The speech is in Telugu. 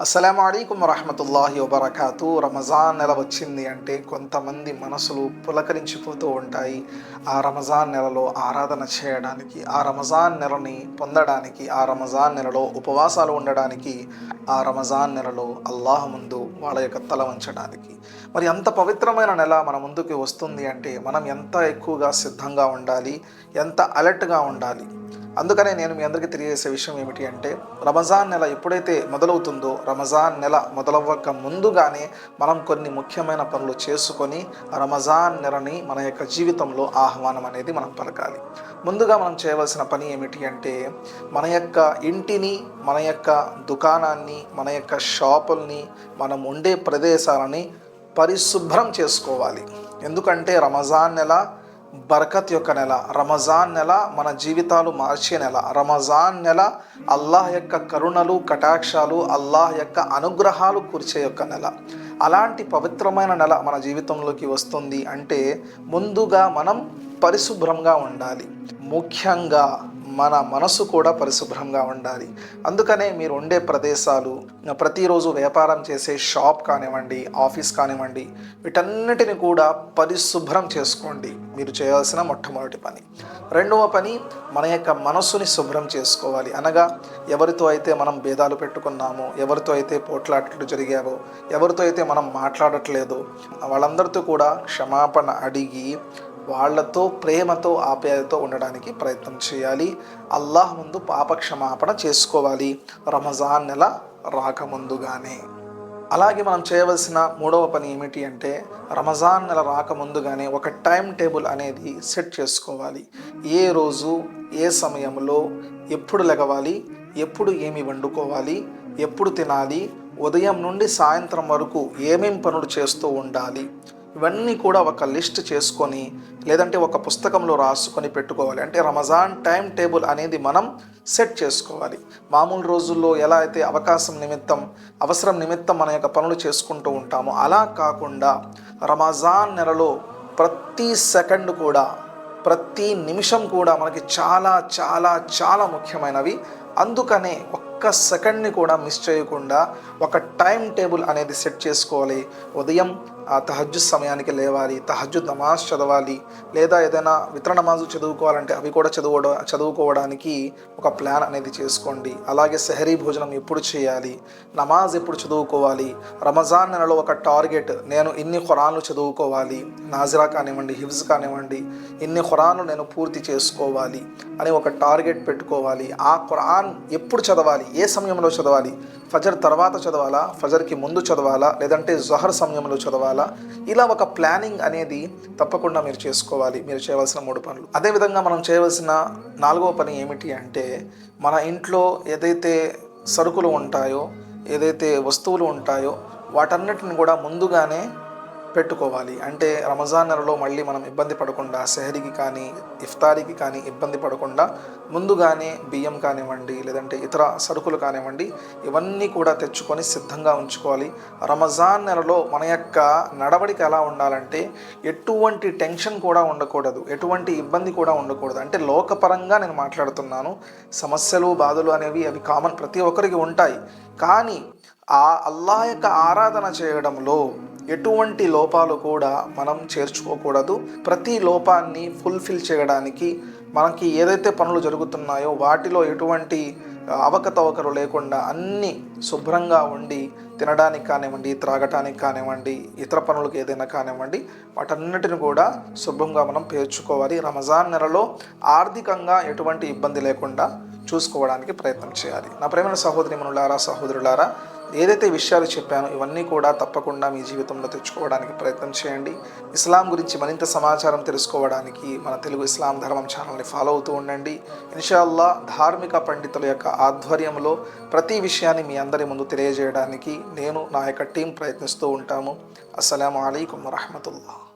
అస్సలం అయికం వరహమతుల్లాహి వబర్కాతు. రమజాన్ నెల వచ్చింది అంటే కొంతమంది మనసులు పులకరించిపోతూ ఉంటాయి. ఆ రమజాన్ నెలలో ఆరాధన చేయడానికి ఆ రమజాన్ నెలని పొందడానికి ఆ రమజాన్ నెలలో ఉపవాసాలు ఉండడానికి ఆ రమజాన్ నెలలో అల్లాహ్ ముందు వాళ్ళ యొక్క తల వంచడానికి. మరి అంత పవిత్రమైన నెల మన ముందుకి వస్తుంది అంటే మనం ఎంత ఎక్కువగా సిద్ధంగా ఉండాలి ఎంత అలర్ట్గా ఉండాలి అందుకనే నేను మీ అందరికీ తెలియజేసే విషయం ఏమిటి అంటే రమజాన్ నెల ఎప్పుడైతే మొదలవుతుందో రమజాన్ నెల మొదలవ్వక ముందుగానే మనం కొన్ని ముఖ్యమైన పనులు చేసుకొని రమజాన్ నెలని మన యొక్క జీవితంలో ఆహ్వానం అనేది మనం పలకాలి. ముందుగా మనం చేయవలసిన పని ఏమిటి అంటే మన యొక్క ఇంటిని మన యొక్క దుకాణాన్ని మన యొక్క షాపుల్ని మనం ఉండే ప్రదేశాలని పరిశుభ్రం చేసుకోవాలి. ఎందుకంటే రమజాన్ నెల బరకత్ యొక్క నెల రమజాన్ నెల మన జీవితాలు మార్చే నెల. రమజాన్ నెల అల్లాహ్ యొక్క కరుణలు కటాక్షాలు అల్లాహ్ యొక్క అనుగ్రహాలు కూర్చే యొక్క నెల. అలాంటి పవిత్రమైన నెల మన జీవితంలోకి వస్తుంది అంటే ముందుగా మనం పరిశుభ్రంగా ఉండాలి. ముఖ్యంగా మన మనసు కూడా పరిశుభ్రంగా ఉండాలి. అందుకనే మీరు ఉండే ప్రదేశాలు ప్రతిరోజు వ్యాపారం చేసే షాప్ కానివ్వండి ఆఫీస్ కానివ్వండి వీటన్నిటిని కూడా పరిశుభ్రం చేసుకోండి. మీరు చేయాల్సిన మొట్టమొదటి పని. రెండవ పని మన యొక్క మనసుని శుభ్రం చేసుకోవాలి. అనగా ఎవరితో అయితే మనం భేదాలు పెట్టుకున్నామో ఎవరితో అయితే పోట్లాటలు జరిగావో ఎవరితో అయితే మనం మాట్లాడట్లేదో వాళ్ళందరితో కూడా క్షమాపణ అడిగి వాళ్ళతో ప్రేమతో ఆప్యాయతో ఉండడానికి ప్రయత్నం చేయాలి. అల్లాహ్ ముందు పాప క్షమాపణ చేసుకోవాలి. రమజాన్ నెల రాకముందుగానే. అలాగే మనం చేయవలసిన మూడవ పని ఏమిటి అంటే రమజాన్ నెల రాకముందుగానే ఒక టైం టేబుల్ అనేది సెట్ చేసుకోవాలి. ఏ రోజు ఏ సమయంలో ఎప్పుడు లెగవాలి ఎప్పుడు ఏమి వండుకోవాలి ఎప్పుడు తినాలి ఉదయం నుండి సాయంత్రం వరకు ఏమేం పనులు చేస్తూ ఉండాలి ఇవన్నీ కూడా ఒక లిస్ట్ చేసుకొని లేదంటే ఒక పుస్తకంలో రాసుకొని పెట్టుకోవాలి. అంటే రమజాన్ టైం టేబుల్ అనేది మనం సెట్ చేసుకోవాలి. మామూలు రోజుల్లో ఎలా అయితే అవకాశం నిమిత్తం అవసరం నిమిత్తం మన యొక్క పనులు చేసుకుంటూ ఉంటామో అలా కాకుండా రమజాన్ నెలలో ప్రతి సెకండ్ కూడా ప్రతి నిమిషం కూడా మనకి చాలా చాలా చాలా ముఖ్యమైనవి. అందుకనే ఒక్క సెకండ్ని కూడా మిస్ చేయకుండా ఒక టైం టేబుల్ అనేది సెట్ చేసుకోవాలి. ఉదయం ఆ తహజ్జుద్ సమయానికి లేవాలి తహజ్జుద్ నమాజ్ చదవాలి లేదా ఏదైనా వితర నమాజు చదువుకోవాలంటే అవి కూడా చదువుకోవడం చదువుకోవడానికి ఒక ప్లాన్ అనేది చేసుకోండి. అలాగే సెహరీ భోజనం ఎప్పుడు చేయాలి నమాజ్ ఎప్పుడు చదువుకోవాలి రమజాన్ నెలలో ఒక టార్గెట్ నేను ఇన్ని ఖురాన్లు చదువుకోవాలి నాజిరా కానివ్వండి హిఫ్జ్ కానివ్వండి ఇన్ని ఖురాన్లు నేను పూర్తి చేసుకోవాలి అని ఒక టార్గెట్ పెట్టుకోవాలి. ఆ ఖురాన్ ఎప్పుడు చదవాలి ఏ సమయంలో చదవాలి ఫజర్ తర్వాత చదవాలా? ఫజర్కి ముందు చదవాలా? లేదంటే జహర్ సమయంలో చదవాలా? ఇలా ఒక ప్లానింగ్ అనేది తప్పకుండా మీరు చేసుకోవాలి. మీరు చేయవలసిన మూడు పనులు. అదేవిధంగా మనం చేయవలసిన నాలుగవ పని ఏమిటి అంటే మన ఇంట్లో ఏదైతే సరుకులు ఉంటాయో ఏదైతే వస్తువులు ఉంటాయో వాటన్నిటిని కూడా ముందుగానే పెట్టుకోవాలి. అంటే రమజాన్ నెలలో మళ్ళీ మనం ఇబ్బంది పడకుండా సెహరీకి కానీ ఇఫ్తారీకి కానీ ఇబ్బంది పడకుండా ముందుగానే బియ్యం కానివ్వండి లేదంటే ఇతర సరుకులు కానివ్వండి ఇవన్నీ కూడా తెచ్చుకొని సిద్ధంగా ఉంచుకోవాలి. రమజాన్ నెలలో మన యొక్క నడవడిక ఎలా ఉండాలంటే ఎటువంటి టెన్షన్ కూడా ఉండకూడదు. ఎటువంటి ఇబ్బంది కూడా ఉండకూడదు. అంటే లోకపరంగా నేను మాట్లాడుతున్నాను. సమస్యలు బాధలు అనేవి అవి కామన్ ప్రతి ఒక్కరికి ఉంటాయి. కానీ ఆ అల్లా యొక్క ఆరాధన చేయడంలో ఎటువంటి లోపాలు కూడా మనం చేర్చుకోకూడదు. ప్రతి లోపాన్ని ఫుల్ఫిల్ చేయడానికి మనకి ఏదైతే పనులు జరుగుతున్నాయో వాటిలో ఎటువంటి అవకతవకలు లేకుండా అన్నీ శుభ్రంగా ఉండి తినడానికి కానివ్వండి త్రాగటానికి కానివ్వండి ఇతర పనులకు ఏదైనా కానివ్వండి వాటన్నిటిని కూడా శుభ్రంగా మనం పేర్చుకోవాలి. రమజాన్ నెలలో ఆర్థికంగా ఎటువంటి ఇబ్బంది లేకుండా చూసుకోవడానికి ప్రయత్నం చేయాలి. నా ప్రేమైన సహోదరి మనులారా సహోదరులారా ఏదైతే విషయాలు చెప్పానో ఇవన్నీ కూడా తప్పకుండా మీ జీవితంలో తెచ్చుకోవడానికి ప్రయత్నం చేయండి. ఇస్లాం గురించి మరింత సమాచారం తెలుసుకోవడానికి మన తెలుగు ఇస్లాం ధర్మం ఛానల్ని ఫాలో అవుతూ ఉండండి. ఇన్షాల్లా ధార్మిక పండితుల యొక్క ఆధ్వర్యంలో ప్రతి విషయాన్ని మీ అందరి ముందు తెలియజేయడానికి నేను నా యొక్క టీం ప్రయత్నిస్తూ ఉంటాము. అస్సలం అయికం వరహమతుల్లా.